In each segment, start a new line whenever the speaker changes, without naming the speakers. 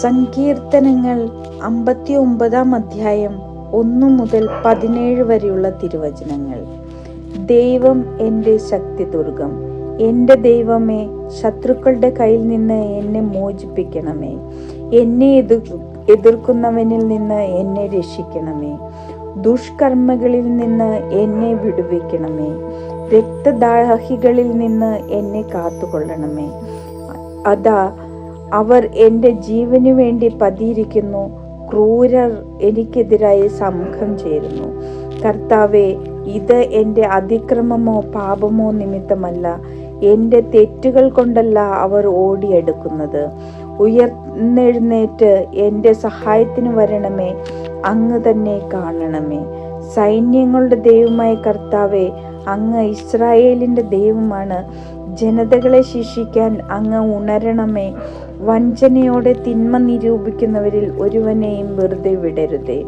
സങ്കീർത്തനങ്ങൾ അമ്പത്തി ഒമ്പതാം അധ്യായം ഒന്നു മുതൽ പതിനേഴ് വരെയുള്ള തിരുവചനങ്ങൾ. ദൈവം എന്റെ ശക്തി ദുർഗം എന്റെ ദൈവമേ ശത്രുക്കളുടെ കയ്യിൽ നിന്ന് എന്നെ മോചിപ്പിക്കണമേ. എന്നെ എതിർ എതിർക്കുന്നവനിൽ നിന്ന് എന്നെ രക്ഷിക്കണമേ. ദുഷ്കർമ്മകളിൽ നിന്ന് എന്നെ വിടുവിക്കണമേ. രക്തദാഹികളിൽ നിന്ന് എന്നെ കാത്തുകൊള്ളണമേ. അതാ അവർ എന്റെ ജീവനു വേണ്ടി പതിയിരിക്കുന്നു. ക്രൂരർ എനിക്കെതിരായി സമൂഹം ചേരുന്നു. കർത്താവെ ഇത് എന്റെ അതിക്രമമോ പാപമോ നിമിത്തമല്ല. എന്റെ തെറ്റുകൾ കൊണ്ടല്ല അവർ ഓടിയെടുക്കുന്നത്. ഉയർന്നെഴുന്നേറ്റ് എന്റെ സഹായത്തിന് വരണമേ. അങ്ങ് തന്നെ കാണണമേ. സൈന്യങ്ങളുടെ ദൈവമായ കർത്താവെ അങ്ങ് ഇസ്രായേലിന്റെ ദൈവമാണ്. ജനതകളെ ശിക്ഷിക്കാൻ അങ്ങ് ഉണരണമേ. വഞ്ചനയോടെ തിന്മ നിരൂപിക്കുന്നവരിൽ ഒരുവനെയും വെറുതെ വിടരുതേ.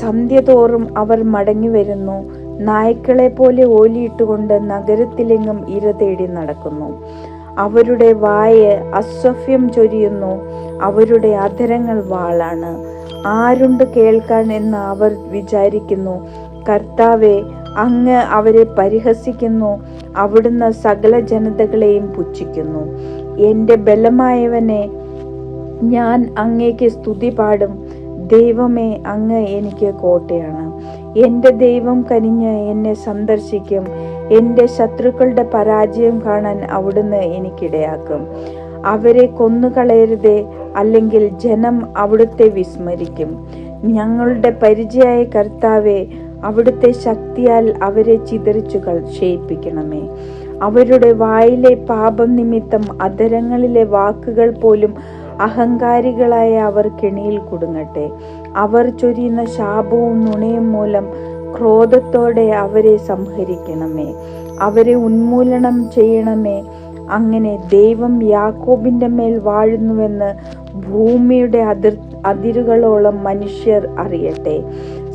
സന്ധ്യ തോറും അവർ മടങ്ങി വരുന്നു. നായ്ക്കളെ പോലെ ഓലിയിട്ടുകൊണ്ട് നഗരത്തിലെങ്ങും ഇര തേടി നടക്കുന്നു. അവരുടെ വായ അസ്വഫ്യം ചൊരിയുന്നു. അവരുടെ അധരങ്ങൾ വാളാണ്. ആരുണ്ട് കേൾക്കാൻ എന്ന് അവർ വിചാരിക്കുന്നു. കർത്താവെ അങ്ങ് അവരെ പരിഹസിക്കുന്നു. അവിടുന്ന് സകല ജനതകളെയും പുച്ഛിക്കുന്നു. എന്റെ ബലമായവനെ ഞാൻ അങ്ങേക്ക് സ്തുതി പാടും. ദൈവമേ അങ്ങ് എനിക്ക് കോട്ടയാണ്. എന്റെ ദൈവം കനിഞ്ഞ് എന്നെ സന്ദർശിക്കും. എന്റെ ശത്രുക്കളുടെ പരാജയം കാണാൻ അവിടുന്ന് എനിക്കിടയാക്കും. അവരെ കൊന്നുകളയരുതേ അല്ലെങ്കിൽ ജനം അവിടുത്തെ വിസ്മരിക്കും. ഞങ്ങളുടെ പരിചയായ കർത്താവെ അവിടുത്തെ ശക്തിയാൽ അവരെ ചിതറിച്ചു ക്ഷയിപ്പിക്കണമേ. അവരുടെ വായിലെ പാപം നിമിത്തം അധരങ്ങളിലെ വാക്കുകൾ പോലും അഹങ്കാരികളായ അവർ കെണിയിൽ കുടുങ്ങട്ടെ. അവർ ചൊരിയുന്ന ശാപവും നുണയും മൂലം ക്രോധത്തോടെ അവരെ സംഹരിക്കണമേ. അവരെ ഉന്മൂലനം ചെയ്യണമേ. അങ്ങനെ ദൈവം യാക്കോബിന്റെ മേൽ വാഴുന്നുവെന്ന് ഭൂമിയുടെ അതിർ അതിരുകളോളം മനുഷ്യർ അറിയട്ടെ.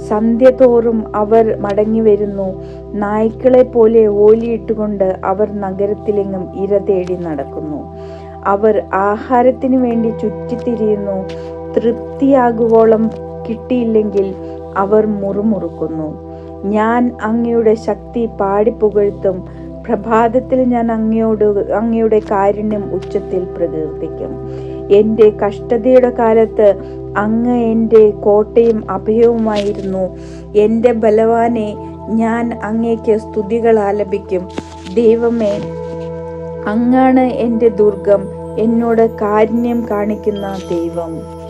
സന്ധ്യ തോറും അവർ മടങ്ങി വരുന്നു നായ്ക്കളെ പോലെ ഓലിയിട്ടുകൊണ്ട് അവർ നഗരത്തിലെങ്ങും ഇര തേടി നടക്കുന്നു. അവർ ആഹാരത്തിന് വേണ്ടി ചുറ്റിത്തിരിയുന്നു. തൃപ്തിയാകുവോളം കിട്ടിയില്ലെങ്കിൽ അവർ മുറുമുറുക്കുന്നു. ഞാൻ അങ്ങയുടെ ശക്തി പാടിപ്പുകഴ്ത്തും. പ്രഭാതത്തിൽ ഞാൻ അങ്ങയോട് അങ്ങയുടെ കാരുണ്യം ഉച്ചത്തിൽ പ്രകീർത്തിക്കും. എന്റെ കഷ്ടതയുടെ കാലത്ത് അങ്ങ് എന്റെ കോട്ടയും അഭയവുമായിരുന്നു. എന്റെ ബലവാനെ ഞാൻ അങ്ങേക്ക് സ്തുതികൾ ആലപിക്കും. ദൈവമേ അങ്ങാണ് എന്റെ ദുർഗം. എന്നോട് കാരുണ്യം കാണിക്കുന്ന ദൈവം.